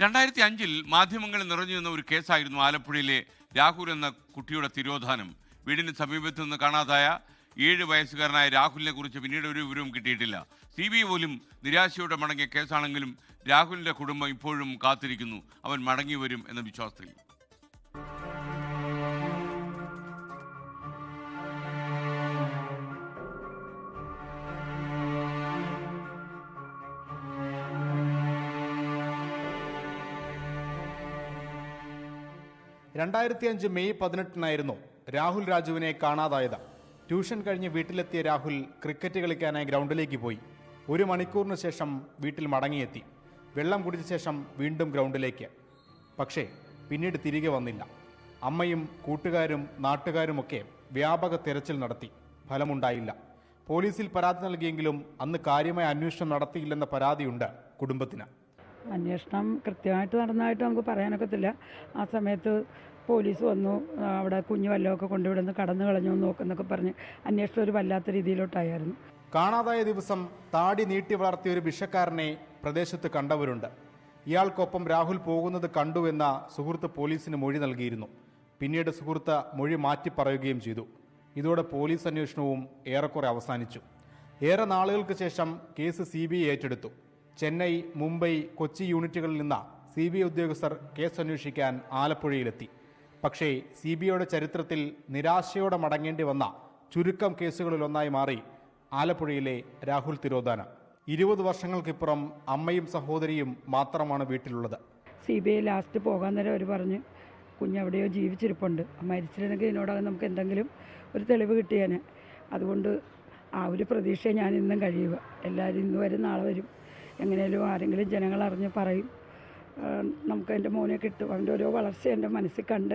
രണ്ടായിരത്തി അഞ്ചിൽ മാധ്യമങ്ങളിൽ നിറഞ്ഞു നിന്ന ഒരു കേസായിരുന്നു ആലപ്പുഴയിലെ രാഹുൽ എന്ന കുട്ടിയുടെ തിരോധാനം. വീടിന് സമീപത്ത് നിന്ന് കാണാതായ ഏഴ് വയസ്സുകാരനായ രാഹുലിനെ കുറിച്ച് പിന്നീട് ഒരു വിവരവും കിട്ടിയിട്ടില്ല. സി ബി പോലും നിരാശയോടെ മടങ്ങിയ കേസാണെങ്കിലും രാഹുലിന്റെ കുടുംബം ഇപ്പോഴും കാത്തിരിക്കുന്നു. അവൻ മടങ്ങി വരും എന്ന വിശ്വാസത്തിൽ. രണ്ടായിരത്തി അഞ്ച് മെയ് പതിനെട്ടിനായിരുന്നു രാഹുൽ രാജുവിനെ കാണാതായത്. ട്യൂഷൻ കഴിഞ്ഞ് വീട്ടിലെത്തിയ രാഹുൽ ക്രിക്കറ്റ് കളിക്കാനായി ഗ്രൗണ്ടിലേക്ക് പോയി. ഒരു മണിക്കൂറിന് ശേഷം വീട്ടിൽ മടങ്ങിയെത്തി. വെള്ളം കുടിച്ച ശേഷം വീണ്ടും ഗ്രൗണ്ടിലേക്ക്. പക്ഷേ പിന്നീട് തിരികെ വന്നില്ല. അമ്മയും കൂട്ടുകാരും നാട്ടുകാരുമൊക്കെ വ്യാപക തിരച്ചിൽ നടത്തി. ഫലമുണ്ടായില്ല. പോലീസിൽ പരാതി നൽകിയെങ്കിലും അന്ന് കാര്യമായ അന്വേഷണം നടത്തിയില്ലെന്ന പരാതിയുണ്ട് കുടുംബത്തിന്. അന്വേഷണം കൃത്യമായിട്ട് നടന്നതായിട്ട് നമുക്ക് പറയാനൊക്കത്തില്ല. ആ സമയത്ത് പോലീസ് വന്നു അവിടെ കുഞ്ഞു വല്ലതൊക്കെ കൊണ്ടുവിടുന്നു കടന്നു കളഞ്ഞു നോക്കുന്നൊക്കെ പറഞ്ഞ് അന്വേഷണം ഒരു വല്ലാത്ത രീതിയിലോട്ടായിരുന്നു. കാണാതായ ദിവസം താടി നീട്ടി വളർത്തിയ ഒരു വിഷക്കാരനെ പ്രദേശത്ത് കണ്ടവരുണ്ട്. ഇയാൾക്കൊപ്പം രാഹുൽ പോകുന്നത് കണ്ടുവെന്ന സുഹൃത്ത് പോലീസിന് മൊഴി നൽകിയിരുന്നു. പിന്നീട് സുഹൃത്ത് മൊഴി മാറ്റി പറയുകയും ചെയ്തു. ഇതോടെ പോലീസ് അന്വേഷണവും ഏറെക്കുറെ അവസാനിച്ചു. ഏറെ നാളുകൾക്ക് ശേഷം കേസ് സി ഏറ്റെടുത്തു. ചെന്നൈ മുംബൈ കൊച്ചി യൂണിറ്റുകളിൽ നിന്ന് സി ബി ഐ ഉദ്യോഗസ്ഥർ കേസ് അന്വേഷിക്കാൻ ആലപ്പുഴയിലെത്തി. പക്ഷേ സി ബി ഐയുടെ ചരിത്രത്തിൽ നിരാശയോടെ മടങ്ങേണ്ടി വന്ന ചുരുക്കം കേസുകളിലൊന്നായി മാറി ആലപ്പുഴയിലെ രാഹുൽ തിരോധാന. ഇരുപത് വർഷങ്ങൾക്കിപ്പുറം അമ്മയും സഹോദരിയും മാത്രമാണ് വീട്ടിലുള്ളത്. സി ബി ഐ ലാസ്റ്റ് പോകാൻ നേരം അവർ പറഞ്ഞ് കുഞ്ഞെവിടെയോ ജീവിച്ചിരിപ്പുണ്ട്. മരിച്ചിരുന്നെങ്കിൽ ഇതിനോടകം നമുക്ക് എന്തെങ്കിലും ഒരു തെളിവ് കിട്ടിയേനെ. അതുകൊണ്ട് ആ ഒരു പ്രതീക്ഷയെ ഞാൻ ഇന്നും കഴിയുക. എല്ലാവരും ഇന്ന് വരും നാളെ വരും. എങ്ങനെയാലും ആരെങ്കിലും ജനങ്ങൾ അറിഞ്ഞ് പറയും നമുക്ക് എന്റെ മോനെ കിട്ടും. അവന്റെ ഓരോ വളർച്ച എന്റെ മനസ്സിൽ കണ്ട്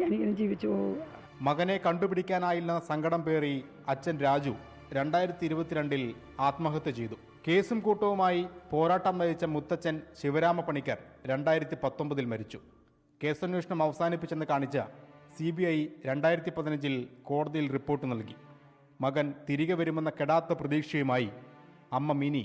ഞാനിങ്ങനെ ജീവിച്ചു പോകും. മകനെ കണ്ടുപിടിക്കാനായില്ലെന്ന സങ്കടം പേറി അച്ഛൻ രാജു രണ്ടായിരത്തി ഇരുപത്തിരണ്ടിൽ ആത്മഹത്യ ചെയ്തു. കേസും കൂട്ടവുമായി പോരാട്ടം നയിച്ച മുത്തച്ഛൻ ശിവരാമ പണിക്കർ രണ്ടായിരത്തി പത്തൊമ്പതിൽ മരിച്ചു. കേസന്വേഷണം അവസാനിപ്പിച്ചെന്ന് കാണിച്ച സി ബി ഐ രണ്ടായിരത്തി പതിനഞ്ചിൽ കോടതിയിൽ റിപ്പോർട്ട് നൽകി. മകൻ തിരികെ വരുമെന്ന കെടാത്ത പ്രതീക്ഷയുമായി അമ്മ മിനി